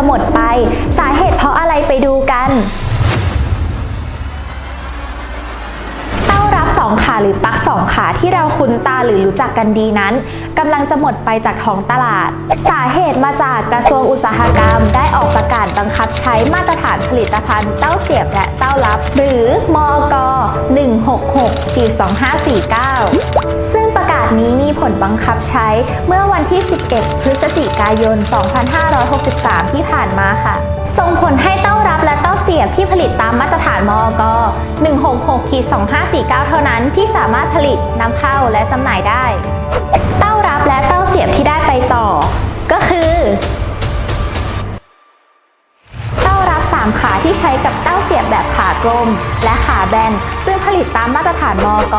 จะหมดไป สาเหตุเพราะอะไรไปดู 2 ขาหรือปลั๊กงขาที่เราคุ้นตาหรือรู้จักกันดีนั้นกำลังจะหมดไปจากท้องตลาด สาเหตุมาจากกระทรวงอุตสาหกรรม ได้ออกประกาศบังคับใช้มาตรฐานผลิตภัณฑ์เต้าเสียบและเต้ารับ หรือมอก166-2549 ซึ่งประกาศนี้มีผลบังคับใช้เมื่อวันที่ 11 พฤศจิกายน 2563 ที่ผ่านมาค่ะ ส่งผลให้เต้ารับและ ที่ผลิตตามมาตรฐานมอก166-2549 เท่านั้นที่สามารถผลิตนำเข้าและจำหน่ายได้ เต้ารับและเต้าเสียบที่ได้ไปต่อ ก็คือ เต้ารับ 3 ขาที่ใช้กับเต้าเสียบแบบขากลม และขาแบน ซึ่งผลิตตามมาตรฐานมอก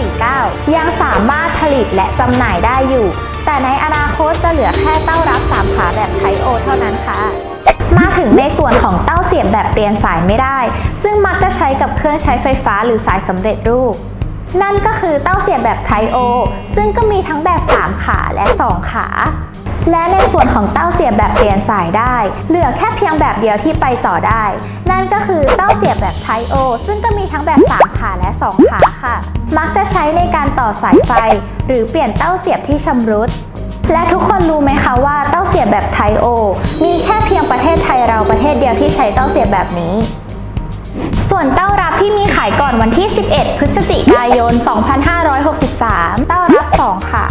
166-2549 ยังสามารถผลิตและจำหน่ายได้อยู่แต่ในอนาคตจะเหลือแค่เต้ารับ 3 ขาแบบไทโอเท่านั้นค่ะ มาถึงในส่วนของเต้าเสียบแบบเปลี่ยนสายไม่ได้ ซึ่งมักจะใช้กับเครื่องใช้ไฟฟ้าหรือสายสำเร็จรูป นั่นก็คือเต้าเสียบแบบไทโอ ซึ่งก็มีทั้งแบบ 3 ขาและ 2 ขา และในส่วนของเต้าเสียบแบบเปลี่ยนสายได้ เหลือแค่เพียงแบบเดียวที่ไปต่อได้ นั่นก็คือเต้าเสียบแบบไทโอ ซึ่งก็มีทั้งแบบ 3 ขาและ 2 ขาค่ะ มักจะใช้ในการต่อสายไฟ หรือเปลี่ยนเต้าเสียบที่ชำรุด และทุกคนรู้ไหมคะว่าเต้าเสียบแบบไทโอ มีแค่เพียงประเทศไทยเราประเทศเดียวที่ใช้เต้าเสียบแบบนี้ ส่วนเต้ารับที่มีขายก่อนวันที่ 11 พฤศจิกายน 2563 เต้ารับ 2 ขา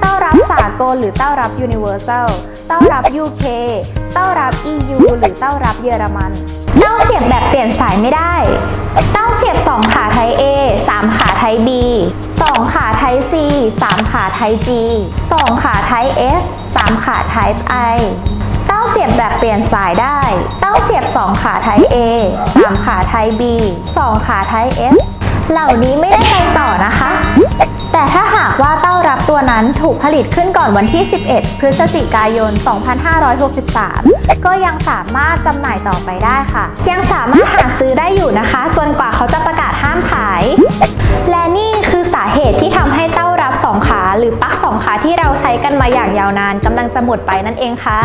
เต้ารับสากลหรือเต้ารับ Universal เต้ารับ UK เต้ารับ EU หรือเต้ารับเยอรมันเต้าเสียบแบบเปลี่ยนสายไม่ได้ เต้าเสียบ 2 ขาไทย A 3 ขาไทย B 2ขาไทย C 3 ขาไทย G 2 ขาไทย F 3 ขาไทย I เต้าเสียบแบบเปลี่ยนสายได้ เต้าเสียบ 2 ขาไทย A 3 ขาไทย B 2 ขาไทย F เหล่านี้ไม่ได้ไปต่อนะคะ แต่ถ้าหากว่าเต้ารับตัวนั้นถูกผลิตขึ้นก่อนวันที่ 11 พฤศจิกายน 2563 ก็ยังสามารถจำหน่ายต่อไปได้ค่ะ ยังสามารถหาซื้อได้อยู่นะคะ จนกว่าเขาจะประกาศห้ามขาย หรือปลั๊กสองขาที่เราใช้กันมาอย่างยาวนานกำลังจะหมดไปนั่นเองค่ะ